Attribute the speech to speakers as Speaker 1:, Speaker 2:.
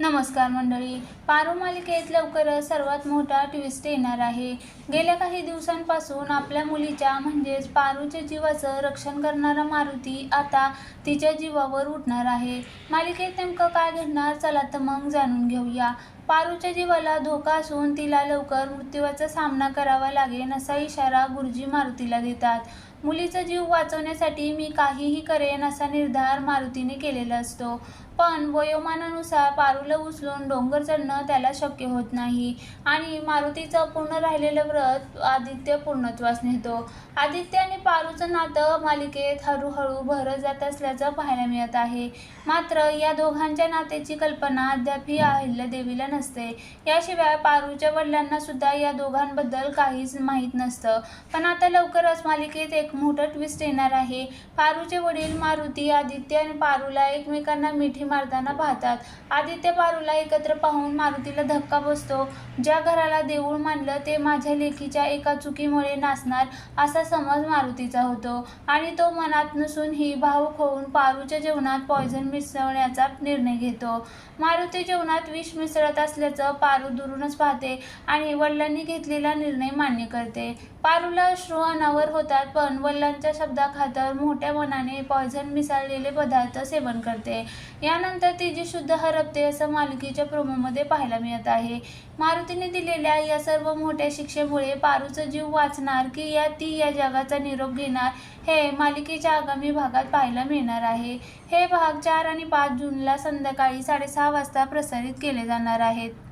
Speaker 1: नमस्कार मंडळी. पारू मालिकेत लवकरच सर्वात मोठा ट्विस्ट येणार आहे. गेल्या काही दिवसांपासून आपल्या मुलीच्या म्हणजेच पारूच्या जीवाचं रक्षण करणारा मारुती आता तिच्या जीवावर उठणार आहे. मालिकेत नेमकं काय घडणार चला तर मग जाणून घेऊया. पारूच्या जीवाला धोका असून तिला लवकर मृत्यूचा सामना करावा लागेल असा इशारा गुरुजी मारुतीला देतात. मुलीचा जीव वाचवण्यासाठी मी काहीही करेन असा निर्धार मारुतीने केलेला असतो. पण वयोमानानुसार पारूला उचलून डोंगर चढणं त्याला शक्य होत नाही आणि मारुतीचं पूर्ण राहिलेलं व्रत आदित्य पूर्णत्वास नेतो. आदित्य आणि पारूचं नातं मालिकेत हळूहळू भरत जात असल्याचं पाहायला मिळत आहे. मात्र या दोघांच्या नात्याची कल्पना अद्यापही अहिल्यादेवीला नसते. याशिवाय पारूच्या वडिलांना सुद्धा या दोघांबद्दल काहीच माहीत नसतं. पण आता लवकरच मालिकेत एक मोठं ट्विस्ट येणार आहे. पारूचे वडील मारुती आदित्य आणि पारूला एकमेकांना मिठी मारताना पाहतात. आदित्य पारूला एकत्र पाहून मारुतीला धक्का बसतो. ज्या घराला देऊळ मानलं ते माझ्या लेखीच्या एका चुकीमुळे नाचणार असा समज मारुतीचा होतो. आणि तो मनात नसून ही भावुक होऊन पारूच्या जेवणात पॉयझन मिसळण्याचा निर्णय घेतो. मारुती जेवणात विष मिसळत असल्याचं पारू दुरूनच पाहते आणि वडिलांनी घेतलेला निर्णय मान्य करते. पारूला अश्रू अनावर होतात पण वल्लांच्या शब्दाखातर मोठ्या मनाने पॉयझन मिसळलेले पदार्थ सेवन करते. यानंतर ती जी शुद्ध हरपते असं मालिकेच्या प्रोमोमध्ये पाहायला मिळत आहे. मारुतीने दिलेल्या या सर्व मोठ्या शिक्षेमुळे पारूचं जीव वाचणार की या ती या जगाचा निरोप घेणार हे मालिकेच्या आगामी भागात पाहायला मिळणार आहे. हे भाग चार आणि पाच जूनला संध्याकाळी साडेसहा वाजता प्रसारित केले जाणार आहेत.